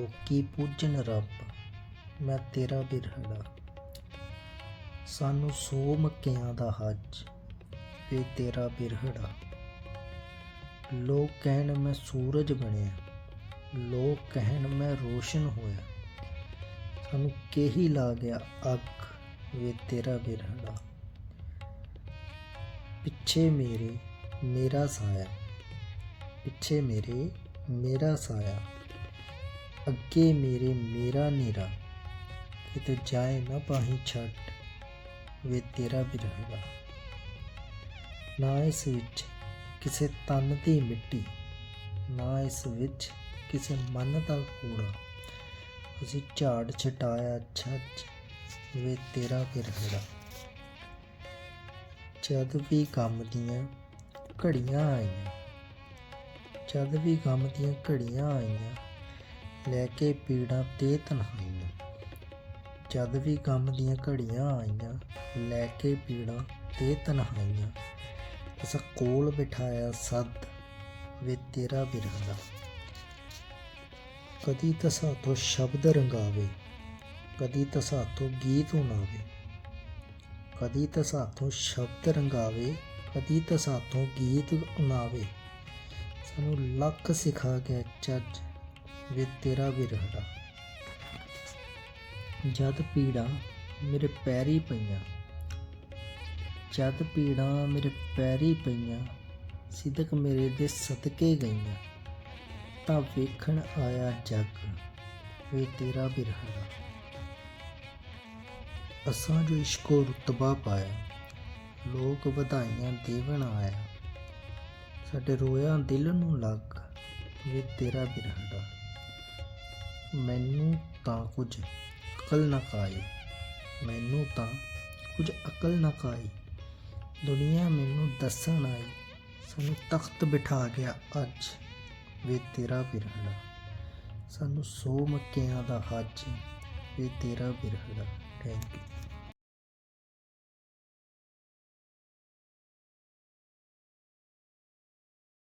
ਲੋਕੀ ਪੂਜਨ ਰੱਬ, ਮੈਂ ਤੇਰਾ ਬਿਰਹੜਾ ਸਾਨੂੰ ਸੋ ਮੱਕਿਆਂ ਦਾ ਹੱਜ ਵੇ ਤੇਰਾ ਬਿਰਹੜਾ ਲੋਕ ਕਹਿਣ ਮੈਂ ਸੂਰਜ ਬਣਿਆ, ਲੋਕ ਕਹਿਣ ਮੈਂ ਰੋਸ਼ਨ ਹੋਇਆ। ਸਾਨੂੰ ਕਿਹੀ ਲਾ ਗਿਆ ਅੱਖ ਵੇ ਤੇਰਾ ਬਿਰਹੜਾ ਪਿੱਛੇ ਮੇਰੇ ਮੇਰਾ ਸਾਇਆ, ਪਿੱਛੇ ਮੇਰੇ ਮੇਰਾ ਸਾਇਆ। ਅੱਗੇ ਮੇਰੇ ਮੇਰਾ ਨੀਰਾ ਕਿਤੇ ਜਾਏ ਨਾ ਪਾਹੀ ਛੱਡ ਵੇ ਤੇਰਾ ਬਿਰਹੜਾ ਨਾ ਇਸ ਵਿੱਚ ਕਿਸੇ ਤਨ ਦੀ ਮਿੱਟੀ, ਨਾ ਇਸ ਵਿੱਚ ਕਿਸੇ ਮਨ ਦਾ ਕੂੜਾ। ਅਸੀਂ ਝਾੜ ਛਟਾਇਆ ਛੱਜ, ਵੇ ਤੇਰਾ ਬਿਰਹੜਾ ਜਦ ਵੀ ਗਮ ਦੀਆਂ ਘੜੀਆਂ ਆਈਆਂ, ਜਦ ਵੀ ਗਮ ਦੀਆਂ ਘੜੀਆਂ ਆਈਆਂ ਲੈ ਕੇ ਪੀੜਾਂ ਤੇ ਤਨਹਾਈਆਂ ਜਦ ਵੀ ਗਮ ਦੀਆਂ ਘੜੀਆਂ ਆਈਆਂ, ਲੈ ਕੇ ਪੀੜਾਂ ਤੇ ਤਨਹਾਈਆਂ। ਅਸਾਂ ਕੋਲ ਬਿਠਾਇਆ ਸੱਦ ਵੇ ਤੇਰਾ ਬਿਰਹੜਾ ਕਦੀ ਤਾਂ ਸਾਥੋਂ ਸ਼ਬਦ ਰੰਗਾਵੇ, ਕਦੀ ਤਾਂ ਸਾਥੋਂ ਗੀਤ ਉਣਾਵੇ ਕਦੀ ਤਾਂ ਸਾਥੋਂ ਸ਼ਬਦ ਰੰਗਾਵੇ, ਕਦੀ ਤਾਂ ਸਾਥੋਂ ਗੀਤ ਉਣਾਵੇ ਸਾਨੂੰ ਲੱਖ ਸਿਖਾ ਗਿਆ, ਚੱਜ ਵੇ ਤੇਰਾ ਬਿਰਹੜਾ ਜਦ ਪੀੜਾਂ ਮੇਰੇ ਪੈਰੀ ਪਈਆਂ, ਜਦ ਪੀੜਾਂ ਮੇਰੇ ਪੈਰੀ ਪਈਆਂ, ਸਿਦਕ ਮੇਰੇ ਦੇ ਸਦਕੇ ਗਈਆਂ, ਤਾਂ ਵੇਖਣ ਆਇਆ ਜੱਗ, ਵੇ ਤੇਰਾ ਬਿਰਹੜਾ ਅਸਾਂ ਜੋ ਇਸ਼ਕੋ ਰੁਤਬਾ ਪਾਇਆ, ਲੋਕ ਵਧਾਈਆਂ ਦੇਵਣ ਆਇਆ। ਸਾਡੇ ਰੋਇਆ ਦਿਲ ਨੂੰ ਲੱਗ, ਵੇ ਤੇਰਾ ਬਿਰਹੜਾ ਮੈਨੂੰ ਤਾਂ ਕੁਝ ਅਕਲ ਨਾ ਕਾਈ ਮੈਨੂੰ ਤਾਂ ਕੁਝ ਅਕਲ ਨਾ ਕਾਈ ਦੁਨੀਆ ਮੈਨੂੰ ਦੱਸਣ ਆਈ, ਸਾਨੂੰ ਤਖਤ ਬਿਠਾ ਗਿਆ ਅੱਜ ਵੇ ਤੇਰਾ ਬਿਰਹੜਾ ਸਾਨੂੰ ਸੋ ਮੱਕਿਆਂ ਦਾ ਹੱਜ ਵੇ ਤੇਰਾ ਬਿਰਹੜਾ ਥੈਂਕ ਯੂ